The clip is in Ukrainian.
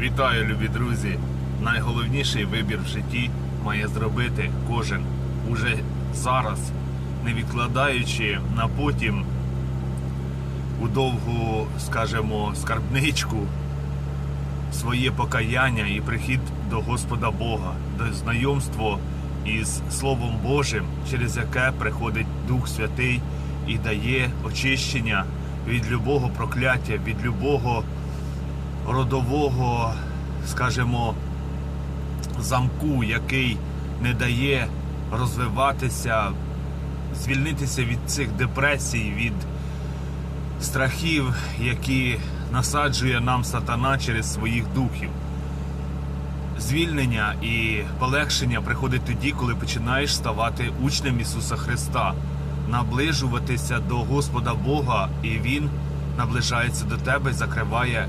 Вітаю, любі друзі! Найголовніший вибір в житті має зробити кожен уже зараз, не відкладаючи на потім у довгу, скажімо, скарбничку своє покаяння і прихід до Господа Бога, до знайомства із Словом Божим, через яке приходить Дух Святий і дає очищення від любого прокляття, від любого родового, скажімо, замку, який не дає розвиватися, звільнитися від цих депресій, від страхів, які насаджує нам сатана через своїх духів. Звільнення і полегшення приходить тоді, коли починаєш ставати учнем Ісуса Христа, наближуватися до Господа Бога, і Він наближається до тебе і закриває